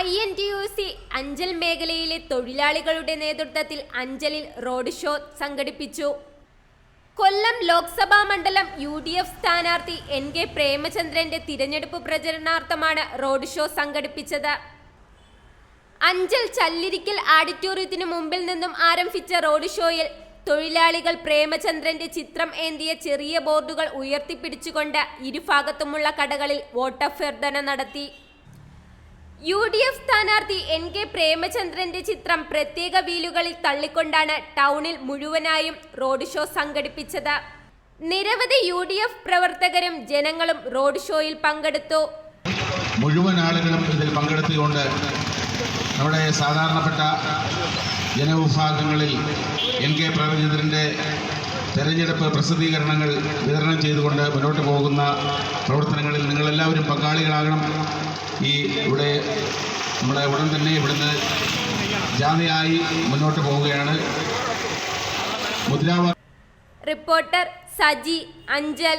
I N T U C Anchal മേഖലയിലെ തൊഴിലാളികളുടെ നേതൃത്വത്തിൽ അഞ്ചലിൽ റോഡ് ഷോ സംഘടിപ്പിച്ചു. കൊല്ലം ലോക്സഭാ മണ്ഡലം യു ഡി എഫ് സ്ഥാനാർത്ഥി എൻ കെ പ്രേമചന്ദ്രന്റെ തിരഞ്ഞെടുപ്പ് പ്രചരണാർത്ഥമാണ് റോഡ് ഷോ സംഘടിപ്പിച്ചത്. അഞ്ചൽ ചല്ലിരിക്കൽ ആഡിറ്റോറിയത്തിനു മുമ്പിൽ നിന്നും ആരംഭിച്ച റോഡ് ഷോയിൽ തൊഴിലാളികൾ പ്രേമചന്ദ്രന്റെ ചിത്രം ഏന്തിയ ചെറിയ ബോർഡുകൾ ഉയർത്തിപ്പിടിച്ചുകൊണ്ട് ഇരുഭാഗത്തുമുള്ള കടകളിൽ വോട്ടഭ്യർത്ഥന നടത്തി. യു ഡി എഫ് സ്ഥാനാർത്ഥി എൻ കെ പ്രേമചന്ദ്രന്റെ ചിത്രം പ്രത്യേക വീലുകളിൽ തള്ളിക്കൊണ്ടാണ് ടൗണിൽ മുഴുവനായും റോഡ് ഷോ സംഘടിപ്പിച്ചത്. നിരവധി യു ഡി എഫ് പ്രവർത്തകരും ജനങ്ങളും റോഡ് ഷോയിൽ പങ്കെടുത്തു. മുഴുവൻ ആളുകളും ഇതിൽ പങ്കെടുത്തുകൊണ്ട് നമ്മുടെ സാധാരണപ്പെട്ട ജനവിഭാഗങ്ങളിൽ എൻ കെ പ്രേമചന്ദ്രന്റെ തെരഞ്ഞെടുപ്പ് പ്രസിദ്ധീകരണങ്ങൾ വിതരണം ചെയ്തുകൊണ്ട് മുന്നോട്ട് പോകുന്ന പ്രവർത്തനങ്ങളിൽ നിങ്ങളെല്ലാവരും പങ്കാളികളാകണം. ഈ ഇവിടെ നമ്മുടെ ഉടൻ തന്നെ ഇവിടുന്ന് ജാഥയായി മുന്നോട്ട് പോവുകയാണ്. മുദ്രാവാക്യം റിപ്പോർട്ടർ സജി അഞ്ചൽ